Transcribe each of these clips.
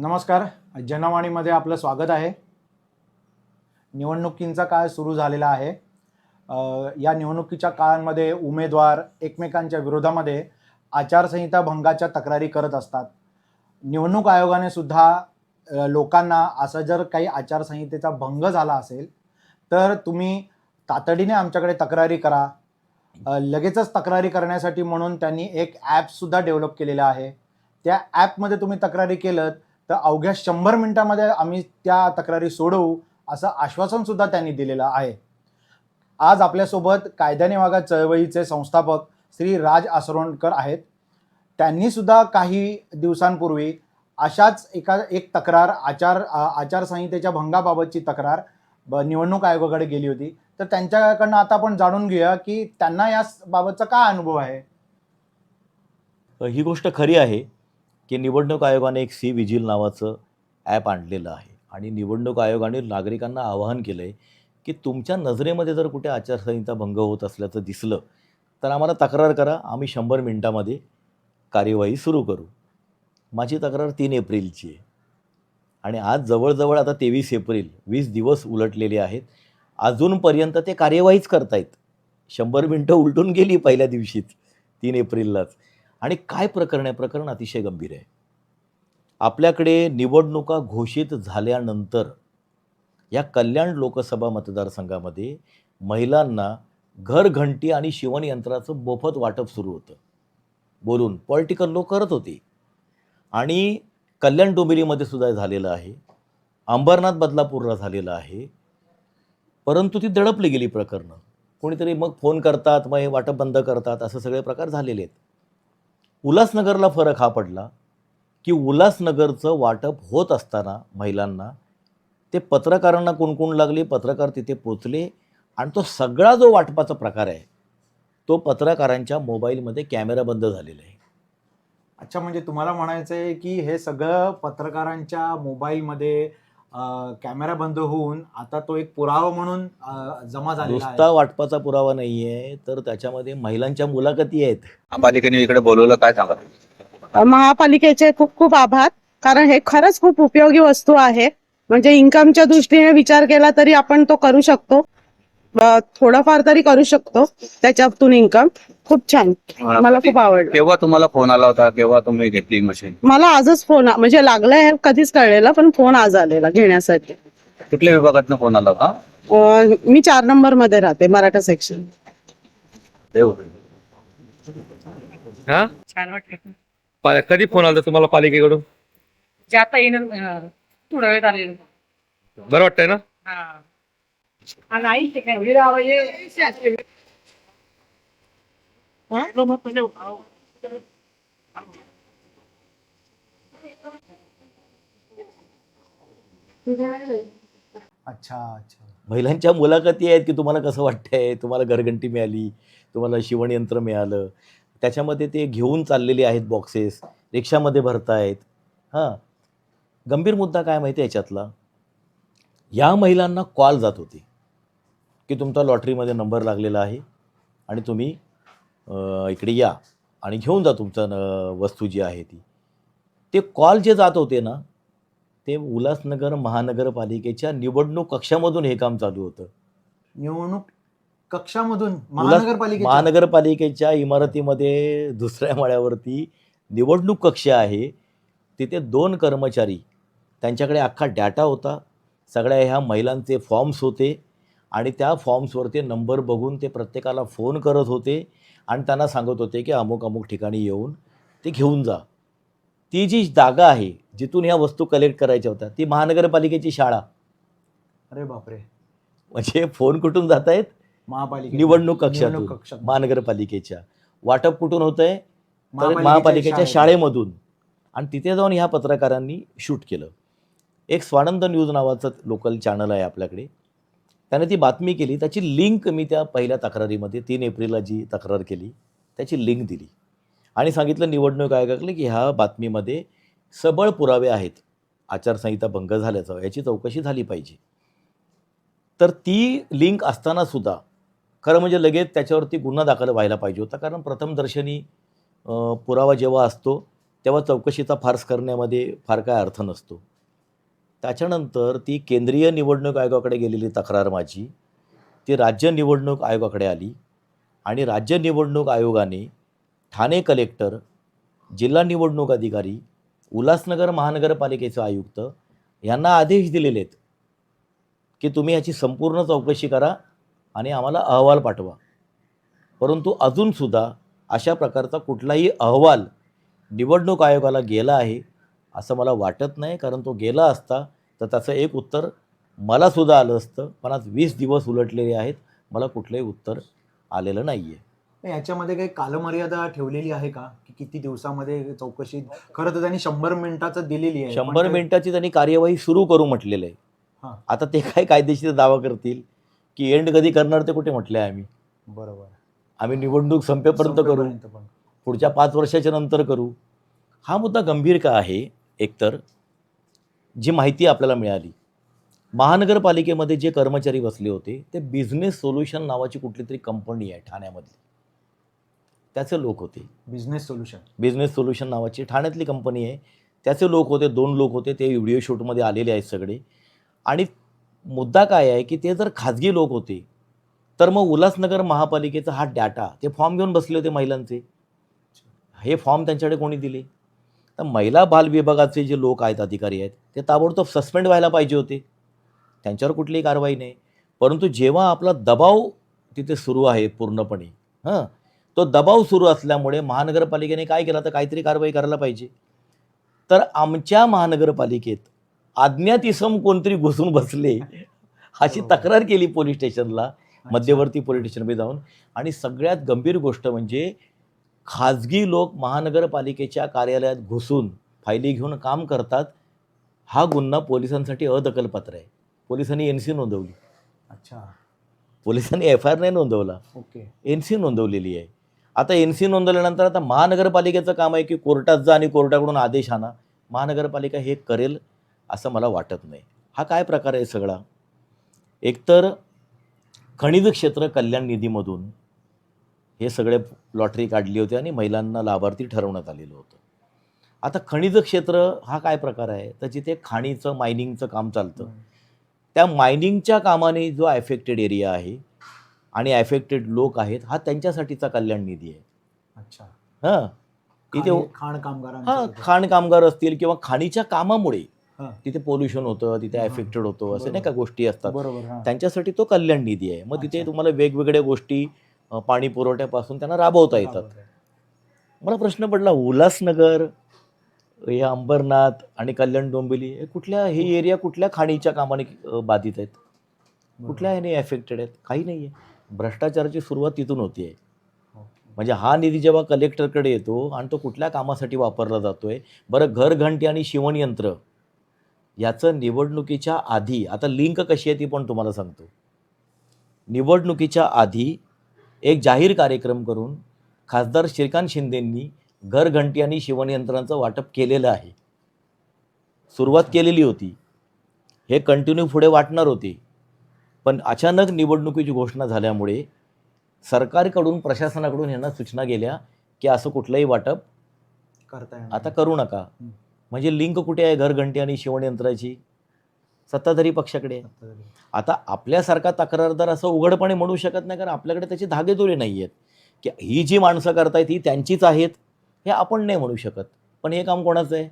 नमस्कार. जनवाणीमध्ये आपलं स्वागत आहे. निवडणुकींचा काळ सुरू झालेला आहे. या निवडणुकीच्या काळांमध्ये उमेदवार एकमेकांच्या विरोधामध्ये आचारसंहिता भंगाच्या तक्रारी करत असतात. निवडणूक आयोगाने सुद्धा लोकांना असं जर काही आचारसंहितेचा भंग झाला असेल तर तुम्ही तातडीने आमच्याकडे तक्रारी करा. लगेचच तक्रारी करण्यासाठी म्हणून त्यांनी एक ॲपसुद्धा डेव्हलप केलेलं आहे. त्या ॲपमध्ये तुम्ही तक्रारी केलं तर अवघ्या शंभर मिनिटामध्ये आम्ही त्या तक्रारी सोडवू असं आश्वासन सुद्धा त्यांनी दिलेलं आहे. आज आपल्यासोबत कायद्याने वागा चळवळीचे संस्थापक श्री राज आसरोणकर आहेत. त्यांनी सुद्धा काही दिवसांपूर्वी अशाच एका एक तक्रार आचार आचारसंहितेच्या भंगाबाबतची तक्रार ब- निवडणूक आयोगाकडे गेली होती. तर त्यांच्याकडनं आता आपण जाणून घेऊया की त्यांना या बाबतचा काय अनुभव आहे? ही गोष्ट खरी आहे. की निवडणूक आयोगाने एक सी विजिल नावाचं ॲप आणलेलं आहे. आणि निवडणूक आयोगाने नागरिकांना आवाहन केलं आहे की तुमच्या नजरेमध्ये जर कुठे आचारसंहिता भंग होत असल्याचं दिसलं तर आम्हाला तक्रार करा. आम्ही शंभर मिनटामध्ये कार्यवाही सुरू करू. माझी तक्रार तीन एप्रिलची आहे. आणि आज जवळजवळ आता तेवीस एप्रिल वीस दिवस उलटलेले आहेत. अजूनपर्यंत ते कार्यवाहीच करतायत. शंभर मिनटं उलटून गेली पहिल्या दिवशीच तीन एप्रिललाच. आणि काय प्रकरण आहे? प्रकरण अतिशय गंभीर आहे. आपल्याकडे निवडणुका घोषित झाल्यानंतर या कल्याण लोकसभा मतदारसंघामध्ये महिलांना घरघंटी आणि शिवणयंत्राचं मोफत वाटप सुरू होतं. बोलून पॉलिटिकल लोक करत होते. आणि कल्याण डोंबिवलीमध्ये सुद्धा झालेलं आहे. अंबरनाथ बदलापूरला झालेलं आहे. परंतु ती दडपली गेली प्रकरणं. कोणीतरी मग फोन करतात मग हे वाटप बंद करतात असं सगळे प्रकार झालेले आहेत. उल्हासनगरला फरक हा पडला की उल्हासनगरचं वाटप होत असताना महिलांना ते पत्रकारांना कोणकोण लागले पत्रकार तिथे पोचले आणि तो सगळा जो वाटपाचा प्रकार आहे तो पत्रकारांच्या मोबाईलमध्ये कॅमेरा बंद झालेला आहे. अच्छा म्हणजे तुम्हाला म्हणायचं आहे की हे सगळं पत्रकारांच्या मोबाईलमध्ये कॅमेरा बंद होऊन आता तो एक पुरावा म्हणून जमा झालेला नुसता आहे वाटपाचा पुरावा नाही आहे तर त्याच्यामध्ये महिलांच्या मुलाखती आहेत. महापालिकेने इकडे बोलवलं काय सांगा? महापालिकेचे खूप खूप आभार. कारण हे खरंच खूप उपयोगी वस्तू आहे. म्हणजे इन्कमच्या दृष्टीने विचार केला तरी आपण तो करू शकतो. थोडंफार तरी करू शकतो. त्याच्यातून इन्कम खूप छान. मला खूप आवडलं. केव्हा तुम्हाला फोन आला होता? केव्हा तुम्ही घेतली मशीन मला आजच फोन म्हणजे लागलाय हे कधीच कळलेलं पण फोन आज आलेला घेण्यासाठी. कुठल्या विभागातनं फोन आला होता? अ, मी चार नंबरमध्ये राहते मराठा सेक्शन देव. हा? छान वाटलं. पा- कधी फोन आला तुम्हाला पालिकेकडून? जे आता येणार अं, थोडा वेळ आलेलं. बरं वाटतंय ना? हा. अच्छा अच्छा. महिलांच्या मुलाखती आहेत की तुम्हाला कसं वाटतंय? तुम्हाला घरघंटी मिळाली तुम्हाला शिवणयंत्र मिळालं. त्याच्यामध्ये ते घेऊन चाललेले आहेत बॉक्सेस रिक्षामध्ये भरतायत. हां. गंभीर मुद्दा काय माहिती याच्यातला? या महिलांना कॉल जात होते. की तुमचा लॉटरीमध्ये नंबर लागलेला आहे आणि तुम्ही इकडे या आणि घेऊन जा तुमचं न- वस्तू जी आहे ती. ते कॉल जे जात होते ना ते उल्हासनगर महानगरपालिकेच्या निवडणूक कक्षामधून हे काम चालू होतं. निवडणूक कक्षामधून महानगरपालिकेच्या? महानगरपालिकेच्या इमारतीमध्ये दुसऱ्या माळ्यावरती निवडणूक कक्ष आहे. तिथे दोन कर्मचारी त्यांच्याकडे अख्खा डाटा होता. सगळ्या ह्या महिलांचे फॉर्म्स होते. आणि त्या फॉर्म्सवरती नंबर बघून ते प्रत्येकाला फोन करत होते आणि त्यांना सांगत होते की अमुक अमुक ठिकाणी येऊन ते घेऊन जा. ती जी जागा आहे जिथून ह्या वस्तू कलेक्ट करायच्या होत्या ती महानगरपालिकेची शाळा. अरे बापरे. म्हणजे फोन कुठून जात आहेत महापालिका निवडणूक कक्षातून. कक्षात महानगरपालिकेच्या. वाटप कुठून होत आहे महापालिकेच्या. शाळेमधून. आणि तिथे जाऊन ह्या पत्रकारांनी शूट केलं. एक स्वानंद न्यूज नावाचं लोकल चॅनल आहे आपल्याकडे. त्याने ती बातमी केली त्याची लिंक मी त्या पहिल्या तक्रारीमध्ये तीन एप्रिलला जी तक्रार केली त्याची लिंक दिली. आणि सांगितलं निवडणूक आयोगाकडे की ह्या बातमीमध्ये सबळ पुरावे आहेत. आचारसंहिता भंग झाल्याचा याची चौकशी झाली पाहिजे. तर ती लिंक असताना सुद्धा खरं म्हणजे लगेच त्याच्यावरती गुन्हा दाखल व्हायला पाहिजे होता. कारण प्रथमदर्शनी पुरावा जेव्हा असतो तेव्हा चौकशीचा फार्स करण्यामध्ये फार काय अर्थ नसतो. त्याच्यानंतर ती केंद्रीय निवडणूक आयोगाकडे गेलेली तक्रार माझी ती राज्य निवडणूक आयोगाकडे आली आणि राज्य निवडणूक आयोगाने ठाणे कलेक्टर जिल्हा निवडणूक अधिकारी उल्हासनगर महानगरपालिकेचे आयुक्त यांना आदेश दिलेले आहेत की तुम्ही याची संपूर्ण चौकशी करा आणि आम्हाला अहवाल पाठवा. परंतु अजूनसुद्धा अशा प्रकारचा कुठलाही अहवाल निवडणूक आयोगाला गेला आहे असं मला वाटत नाही कारण तो गेला असता तर त्याचं एक उत्तर मलासुद्धा आलं असतं. पण आज वीस दिवस उलटलेले आहेत. मला कुठलंही उत्तर आलेलं नाही आहे याच्यामध्ये काही कालमर्यादा ठेवलेली आहे का? की किती दिवसामध्ये चौकशी? खरं तर त्यांनी शंभर मिनिटाचं दिलेली आहे. शंभर मिनिटाची त्यांनी कार्यवाही सुरू करू म्हटलेलं. आहे हां. आता ते काय कायदेशीर दावा करतील? की एंड कधी करणार ते कुठे म्हटले आहे आम्ही? बरोबर. आम्ही निवडणूक संपेपर्यंत करू. पुढच्या पाच वर्षाच्या नंतर करू. हा मुद्दा गंभीर का आहे? एकतर जी माहिती आपल्याला मिळाली. महानगरपालिकेमध्ये जे कर्मचारी बसले होते ते बिझनेस सोल्युशन नावाची कुठली तरी कंपनी आहे ठाण्यामधली. त्याचे लोक होते. बिझनेस सोल्युशन बिझनेस सोल्युशन नावाची ठाण्यातली कंपनी आहे. त्याचे लोक होते दोन लोक होते ते व्हिडिओ शूटमध्ये आलेले आहेत सगळे. आणि मुद्दा काय आहे की ते जर खाजगी लोक होते तर मग उल्हासनगर महापालिकेचा हा डाटा ते फॉर्म घेऊन बसले होते महिलांचे. हे फॉर्म त्यांच्याकडे कोणी दिले? तर महिला बाल विभागाचे जे लोक आहेत अधिकारी आहेत ते ताबडतोब सस्पेंड व्हायला पाहिजे होते. त्यांच्यावर कुठलीही कारवाई नाही. परंतु जेव्हा आपला दबाव तिथे सुरू आहे पूर्णपणे हां तो दबाव सुरू असल्यामुळे महानगरपालिकेने काय केलं? तर काहीतरी कारवाई करायला पाहिजे. तर आमच्या महानगरपालिकेत अज्ञात इसम कोणतरी घुसून बसले अशी तक्रार केली पोलीस स्टेशनला मध्यवर्ती पोलीस स्टेशनमध्ये जाऊन. आणि सगळ्यात गंभीर गोष्ट म्हणजे खाजगी लोक महानगरपालिकेच्या कार्यालयात घुसून फायली घेऊन काम करतात हा गुन्हा पोलिसांसाठी अदखलपात्र आहे. पोलिसांनी एन सी नोंदवली. अच्छा. पोलिसांनी एफ आय आर नाही नोंदवला. ओके. एन सी नोंदवलेली आहे. आता एन सी नोंदवल्यानंतर आता महानगरपालिकेचं काम आहे की कोर्टात जा आणि कोर्टाकडून आदेश आणा. महानगरपालिका हे करेल असं मला वाटत नाही. हा काय प्रकार आहे सगळा? एकतर खनिज क्षेत्र कल्याण निधीमधून हे सगळे लॉटरी काढली होती आणि महिलांना लाभार्थी ठरवण्यात आलेलं होतं आता खनिज क्षेत्र हा काय प्रकार आहे तर जिथे खाणीचं मायनिंगचं काम चालतं त्या मायनिंगच्या कामाने जो ॲफेक्टेड एरिया आहे आणि ॲफेक्टेड लोक आहेत हा त्यांच्यासाठीचा कल्याण निधी आहे अच्छा हां तिथे खाण- खाण हां खाण कामगार असतील किंवा खाणीच्या कामामुळे. तिथे पोल्युशन होतं तिथे. ॲफेक्टेड होतं असे नाही का. गोष्टी असतात बरोबर. त्यांच्यासाठी तो कल्याण निधी आहे मग तिथे. तुम्हाला वेगवेगळ्या गोष्टी पाणी पुरवठ्यापासून त्यांना राबवता येतात. मला प्रश्न पडला उल्हासनगर हे अंबरनाथ आणि कल्याण डोंबिवली हे कुठल्या हे एरिया कुठल्या खाणीच्या कामाने बाधित आहेत? कुठल्या ह्याने अफेक्टेड आहेत? काही नाही आहे. भ्रष्टाचाराची सुरुवात तिथून होती आहे. ओके. म्हणजे हा निधी जेव्हा कलेक्टरकडे येतो आणि तो कुठल्या कामासाठी वापरला जातो आहे बरं घर घंटी आणि शिवणयंत्र याचं निवडणुकीच्या आधी आता लिंक कशी आहे ती पण तुम्हाला सांगतो. निवडणुकीच्या आधी एक जाहीर कार्यक्रम करून खासदार श्रीकांत शिंदेंनी घर घंटी आणि शिवणयंत्रांचं वाटप केलेलं आहे. सुरुवात केलेली होती. हे कंटिन्यू पुढे वाटणार होते. पण अचानक निवडणुकीची घोषणा झाल्यामुळे सरकारकडून प्रशासनाकडून यांना सूचना गेल्या की असं कुठलंही वाटप करता आता करू नका. म्हणजे लिंक कुठे आहे घरघंटी आणि शिवणयंत्राची? सत्ताधारी पक्षाकडे. आता आपल्यासारखा तक्रारदार असं उघडपणे म्हणू शकत नाही कारण आपल्याकडे त्याची धागेदोरे नाही आहेत. की ही जी माणसं करतायत ही त्यांचीच आहेत हे आपण नाही म्हणू शकत. पण हे काम कोणाचं आहे?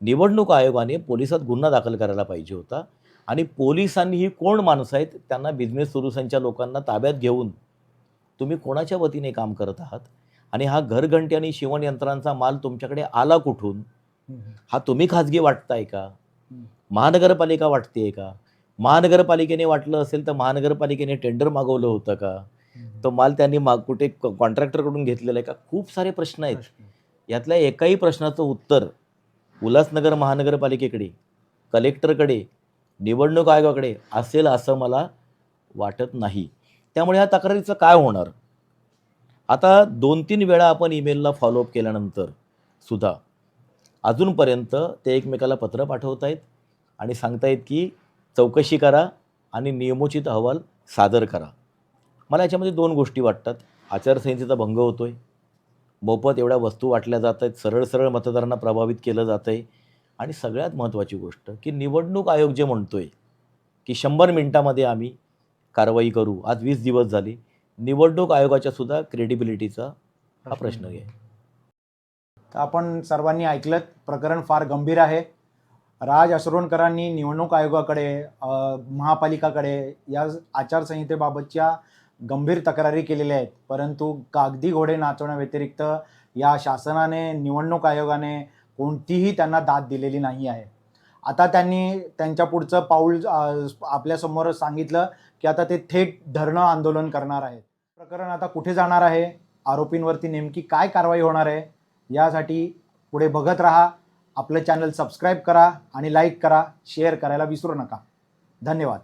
निवडणूक आयोगाने पोलिसात गुन्हा दाखल करायला पाहिजे होता. आणि पोलिसांनी ही कोण माणसं आहेत त्यांना बिझनेस सोल्युशनच्या लोकांना ताब्यात घेऊन तुम्ही कोणाच्या वतीने काम करत आहात? आणि हा घरघंटी आणि शिवणयंत्रांचा माल तुमच्याकडे आला कुठून. हा तुम्ही खाजगी वाटताय का? महानगरपालिका वाटतेय का? महानगरपालिकेने वाटलं असेल तर महानगरपालिकेने टेंडर मागवलं होतं का. तो माल त्यांनी माग कुठे कॉन्ट्रॅक्टरकडून घेतलेला आहे का? खूप सारे प्रश्न आहेत. यातल्या एकाही प्रश्नाचं उत्तर उल्हासनगर महानगरपालिकेकडे कलेक्टरकडे निवडणूक आयोगाकडे असेल असं मला वाटत नाही. त्यामुळे ह्या तक्रारीचं काय होणार? आता दोन तीन वेळा आपण ईमेलला फॉलोअप केल्यानंतर सुद्धा अजूनपर्यंत ते एकमेकाला पत्र पाठवत आहेत आणि सांगतायत की चौकशी करा आणि नियमोचित अहवाल सादर करा. मला याच्यामध्ये दोन गोष्टी वाटतात. आचारसंहितेचा भंग होतो आहे मोफत एवढ्या वस्तू वाटल्या जात आहेत. सरळ सरळ मतदारांना प्रभावित केलं जातं आहे. आणि सगळ्यात महत्त्वाची गोष्ट की निवडणूक आयोग जे म्हणतो आहे की शंभर मिनिटामध्ये आम्ही कारवाई करू. आज वीस दिवस झाली. निवडणूक आयोगाच्या सुद्धा क्रेडिबिलिटीचा हा प्रश्न आहे. तर आपण सर्वांनी ऐकलं प्रकरण फार गंभीर आहे. राज असरोणकरांनी निवडणूक आयोगाकडे महापालिकाकडे या आचारसंहितेबाबतच्या गंभीर तक्रारी केलेल्या आहेत. परंतु कागदी घोडे नाचवण्याव्यतिरिक्त या शासनाने निवडणूक आयोगाने कोणतीही त्यांना दाद दिलेली नाही आहे. आता त्यांनी त्यांच्या पुढचं पाऊल आपल्यासमोर सांगितलं की आता ते थेट धरणं आंदोलन करणार आहेत. प्रकरण आता कुठे जाणार आहे? आरोपींवरती नेमकी काय कारवाई होणार आहे? यासाठी पुढे बघत राहा. आपलं चॅनल सबस्क्राईब करा आणि लाईक करा शेअर करायला विसरू नका. धन्यवाद.